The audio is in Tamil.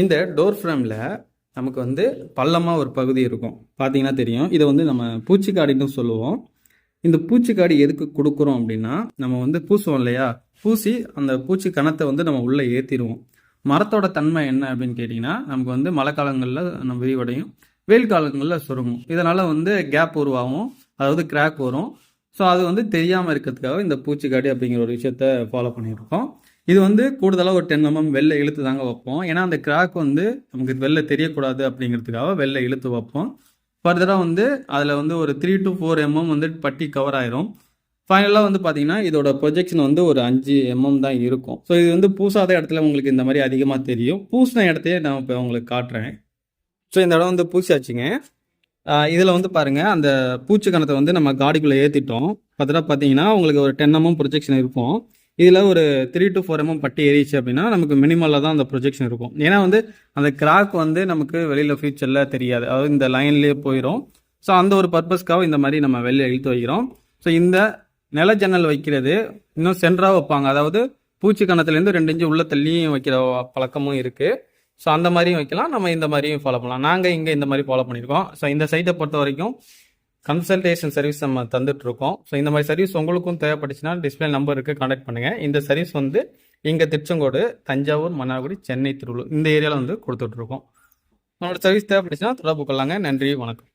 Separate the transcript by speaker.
Speaker 1: இந்த டோர் ஃப்ரேமில் நமக்கு வந்து பள்ளமாக ஒரு பகுதி இருக்கும். பார்த்தீங்கன்னா தெரியும். இதை வந்து நம்ம பூச்சிக்காடின்னு சொல்லுவோம். இந்த பூச்சிக்காடி எதுக்கு கொடுக்குறோம் அப்படின்னா நம்ம வந்து பூசுவோம் இல்லையா? பூசி அந்த பூச்சி கணத்தை வந்து நம்ம உள்ளே ஏற்றிடுவோம் மரத்தோட தன்மை என்ன அப்படின்னு கேட்டிங்கன்னா நமக்கு வந்து மழை காலங்களில் நம்ம விரிவடையும் வெயில் காலங்களில் சுருங்கும். இதனால் வந்து கேப் உருவாகும். அதாவது கிராக் வரும். ஸோ அது வந்து தெரியாமல் இருக்கிறதுக்காக இந்த பூச்சிக்காடி அப்படிங்கிற ஒரு விஷயத்த ஃபாலோ பண்ணியிருக்கோம். இது வந்து கூடுதலாக ஒரு டென் எம்எம் வெளில இழுத்து தாங்க வைப்போம். ஏன்னா அந்த கிராக் வந்து நமக்கு வெளில தெரியக்கூடாது அப்படிங்கிறதுக்காக வெளில இழுத்து வைப்போம். ஃபர்தராக வந்து அதில் வந்து ஒரு த்ரீ டு ஃபோர் எம்எம் வந்து பட்டி கவர் ஆயிரும். ஃபைனலாக வந்து பார்த்தீங்கன்னா இதோட ப்ரொஜெக்ஷன் வந்து ஒரு அஞ்சு எம்எம் தான் இருக்கும். ஸோ இது வந்து பூசாத இடத்துல உங்களுக்கு இந்த மாதிரி அதிகமாக தெரியும். பூசின இடத்தையே நான் இப்போ உங்களுக்கு காட்டுறேன். ஸோ இந்த இடம் வந்து பூசியாச்சுங்க. இதில் வந்து பாருங்கள் அந்த பூச்சி கணத்தை வந்து நம்ம காடிக்குள்ளே ஏற்றிட்டோம் பார்த்தா பார்த்தீங்கன்னா உங்களுக்கு ஒரு டென் எம்எம் ப்ரொஜெக்ஷன் இருக்கும். இதில் ஒரு த்ரீ டு ஃபோர் எம்எம் பட்டி ஏறிச்சு அப்படின்னா நமக்கு மினிமலில் தான் அந்த ப்ரொஜெக்ஷன் இருக்கும். ஏன்னா வந்து அந்த கிராக் வந்து நமக்கு வெளியில் ஃபியூச்சரில் தெரியாது. அதாவது இந்த லைன்லேயே போயிடும் ஸோ அந்த ஒரு பர்பஸ்க்காக இந்த மாதிரி நம்ம வெளியே இழுத்து வைக்கிறோம். ஸோ இந்த நில ஜன்னல் வைக்கிறது இன்னும் சென்டராக வைப்பாங்க. அதாவது பூச்சி கணத்துலேருந்து ரெண்டு இன்ச்சு உள்ள தள்ளியும் வைக்கிற பழக்கமும் இருக்குது ஸோ அந்த மாதிரியும் வைக்கலாம். நம்ம இந்த மாதிரியும் ஃபாலோ பண்ணலாம். நாங்கள் இங்கே இந்த மாதிரி ஃபாலோ பண்ணியிருக்கோம். ஸோ இந்த சைட்டை பொறுத்த வரைக்கும் கன்சல்டேஷன் சர்வீஸ் நம்ம தந்துட்டு இருக்கோம் ஸோ இந்த மாதிரி சர்வீஸ் உங்களுக்கும் தேவைப்பட்டுச்சுன்னா டிஸ்பிளே நம்பருக்கு கான்டாக்ட் பண்ணுங்கள் இந்த சர்வீஸ் வந்து இங்கே திருச்செங்கோடு தஞ்சாவூர் மன்னார்குடி சென்னை திருவள்ளூர் இந்த ஏரியாவில் வந்து கொடுத்துட்ருக்கோம் நம்மளோட சர்வீஸ் தேவைப்பட்டுச்சுன்னா தொடர்பு கொள்ளாங்க. நன்றி வணக்கம்.